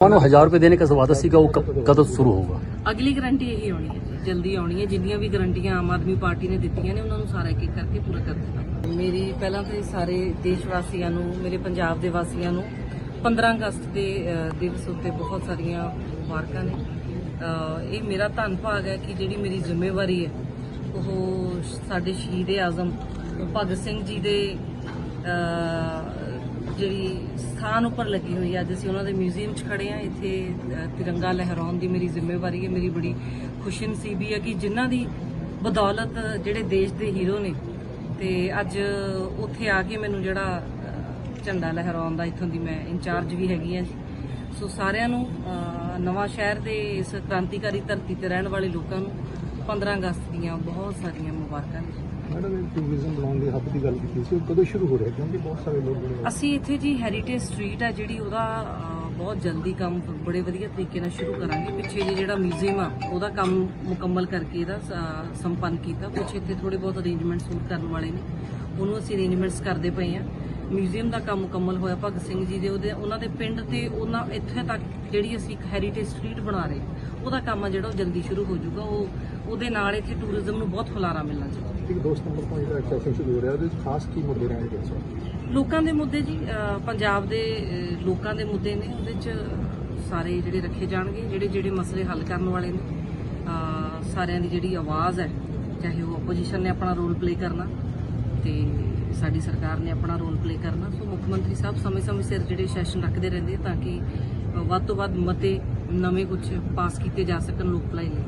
ਤੁਹਾਨੂੰ 1000 ਰੁਪਏ ਦੇਣੇ ਦਾ ਵਾਅਦਾ ਸੀਗਾ ਉਹ ਕਬ- ਕਦੋਂ ਸ਼ੁਰੂ ਹੋਊਗਾ? ਅਗਲੀ ਗਰੰਟੀ ਇਹੀ ਆਉਣੀ ਹੈ ਜੀ ਜਲਦੀ ਆਉਣੀ ਹੈ। ਜਿੰਨੀਆਂ ਵੀ ਗਰੰਟੀਆਂ ਆਮ ਆਦਮੀ ਪਾਰਟੀ ਨੇ ਦਿੱਤੀਆਂ ਨੇ ਉਹਨਾਂ ਨੂੰ ਸਾਰਾ ਇੱਕ ਇੱਕ ਕਰਕੇ ਪੂਰਾ ਕਰ ਦਿੱਤਾ। ਮੇਰੀ ਪਹਿਲਾਂ ਤਾਂ ਇਹ ਸਾਰੇ ਦੇਸ਼ ਵਾਸੀਆਂ ਨੂੰ ਮੇਰੇ ਪੰਜਾਬ ਦੇ ਵਾਸੀਆਂ ਨੂੰ 15 ਅਗਸਤ ਦੇ ਅ, ਦਿਵਸ ਉੱਤੇ ਬਹੁਤ ਸਾਰੀਆਂ ਮੁਬਾਰਕਾਂ ਨੇ। ਅ, ਇਹ ਮੇਰਾ ਧੰਨ ਭਾਗ ਹੈ ਕਿ ਜਿਹੜੀ ਮੇਰੀ ਜ਼ਿੰਮੇਵਾਰੀ ਹੈ ਉਹ ਸਾਡੇ ਸ਼ਹੀਦ ਆਜ਼ਮ ਭਗਤ ਸਿੰਘ ਜੀ ਦੇ ਅ, ਜਿਹੜੀ ਸਥਾਨ ਉੱਪਰ ਲੱਗੀ ਹੋਈ ਹੈ ਅੱਜ ਅਸੀਂ ਉਹਨਾਂ ਦੇ ਮਿਊਜ਼ੀਅਮ 'ਚ ਖੜੇ ਆ। ਇੱਥੇ ਤਿਰੰਗਾ ਲਹਿਰਾਉਣ ਦੀ ਮੇਰੀ ਜ਼ਿੰਮੇਵਾਰੀ ਹੈ। ਮੇਰੀ ਬੜੀ ਖੁਸ਼ੀ ਨਸੀਬੀ ਹੈ ਕਿ ਜਿਨ੍ਹਾਂ ਦੀ ਬਦੌਲਤ ਜਿਹੜੇ ਦੇਸ਼ ਦੇ ਹੀਰੋ ਨੇ, ਤੇ ਅੱਜ ਉੱਥੇ ਆ ਕੇ ਮੈਨੂੰ ਜਿਹੜਾ ਝੰਡਾ ਲਹਿਰਾਉਣ ਦਾ ਇੱਥੋਂ ਦੀ ਮੈਂ ਇੰਚਾਰਜ ਵੀ ਹੈਗੀ ਹਾਂ ਜੀ। ਸੋ ਸਾਰਿਆਂ ਨੂੰ ਨਵਾਂ ਸ਼ਹਿਰ ਦੇ ਇਸ ਕ੍ਰਾਂਤੀਕਾਰੀ ਧਰਤੀ ਤੇ ਰਹਿਣ ਵਾਲੇ ਲੋਕਾਂ ਨੂੰ 15 ਅਗਸਤ ਦੀਆਂ ਬਹੁਤ ਸਾਰੀਆਂ ਮੁਬਾਰਕਾਂ ਨੇ। ਮੈਡਮ ਇਹ ਟੂਰਿਜ਼ਮ ਬਣਾਉਣ ਦੀ ਹੱਬ ਦੀ ਗੱਲ ਕੀਤੀ ਸੀ ਉਹ ਕਦੋਂ ਸ਼ੁਰੂ ਹੋ ਰਿਹਾ? ਕਿਉਂਕਿ ਬਹੁਤ ਸਾਰੇ ਲੋਕ ਜਿਹੜੇ ਅਸੀਂ ਇੱਥੇ ਜੀ ਹੈਰੀਟੇਜ ਸਟਰੀਟ ਹੈ ਜਿਹੜੀ ਉਹਦਾ ਬਹੁਤ ਜਲਦੀ ਕੰਮ ਬੜੇ ਵਧੀਆ ਤਰੀਕੇ ਨਾਲ ਸ਼ੁਰੂ ਕਰਾਂਗੇ। ਪਿੱਛੇ ਜੀ ਜਿਹੜਾ ਮਿਊਜ਼ੀਅਮ ਆ ਉਹਦਾ ਕੰਮ ਮੁਕੰਮਲ ਕਰਕੇ ਇਹਦਾ ਸੰਪੰਨ ਕੀਤਾ। ਕੁਛ ਇੱਥੇ ਥੋੜੇ ਬਹੁਤ ਅਰੇਂਜਮੈਂਟਸ ਹੋਰ ਕਰਨ ਵਾਲੇ ਨੇ। ਉਹਨੂੰ ਅਸੀਂ ਅਰੇਂਜਮੈਂਟਸ ਕਰਦੇ ਪਏ ਆ। ਮਿਊਜ਼ੀਅਮ ਦਾ ਕੰਮ ਮੁਕੰਮਲ ਹੋਇਆ ਭਗਤ ਸਿੰਘ ਜੀ ਦੇ ਉਹਦੇ ਉਹਨਾਂ ਦੇ ਪਿੰਡ ਤੇ ਉਹਨਾਂ ਇੱਥੇ ਤੱਕ ਜਿਹੜੀ ਅਸੀਂ ਇੱਕ ਹੈਰੀਟੇਜ ਸਟਰੀਟ ਬਣਾ ਰਹੇ। ਉਹਦਾ ਕੰਮ ਆ ਜਿਹੜਾ ਉਹ ਜਲਦੀ ਸ਼ੁਰੂ ਹੋ ਜਾਊਗਾ ਉਹ ਉਹਦੇ ਨਾਲ ਇੱਥੇ ਟੂਰਿਜ਼ਮ ਨੂੰ ਬਹੁਤ ਹੁਲਾਰਾ ਮਿਲਣਾ ਚਾਹੀਦਾ। ਇੱਕ ਦੋ ਸਤੰਬਰ ਤੋਂ ਜਿਹੜਾ ਸੈਸ਼ਨ ਸ਼ੁਰੂ ਹੋ ਰਿਹਾ ਉਹਦੇ ਵਿੱਚ ਖਾਸ ਕੀ ਮੁੱਦੇ ਰਹਿਣਗੇ ਇਸ ਵਾਰ ਲੋਕਾਂ ਦੇ ਮੁੱਦੇ ਜੀ ਪੰਜਾਬ ਦੇ ਲੋਕਾਂ ਦੇ ਮੁੱਦੇ ਨੇ ਉਹਦੇ ਚ ਸਾਰੇ ਜਿਹੜੇ ਰੱਖੇ ਜਾਣਗੇ ਜਿਹੜੇ ਜਿਹੜੇ ਮਸਲੇ ਹੱਲ ਕਰਨ ਵਾਲੇ ਨੇ। ਸਾਰਿਆਂ ਦੀ ਜਿਹੜੀ ਆਵਾਜ਼ ਹੈ ਚਾਹੇ ਉਹ ਆਪੋਜੀਸ਼ਨ ਨੇ ਆਪਣਾ ਰੋਲ ਪਲੇ ਕਰਨਾ ਤੇ ਸਾਡੀ ਸਰਕਾਰ ਨੇ ਆਪਣਾ ਰੋਲ ਪਲੇ ਕਰਨਾ। ਸੋ ਮੁੱਖ ਮੰਤਰੀ ਸਾਹਿਬ ਸਮੇਂ-ਸਮੇਂ ਸਿਰ ਜਿਹੜੇ ਸੈਸ਼ਨ ਰੱਖਦੇ ਰਹਿੰਦੇ ਤਾਂ ਕਿ ਵੱਧ ਤੋਂ ਵੱਧ ਮਤੇ ਨਵੇਂ ਕੁਝ ਪਾਸ ਕੀਤੇ ਜਾ ਸਕਣ ਲੋਕ ਭਲਾਈ ਲਈ।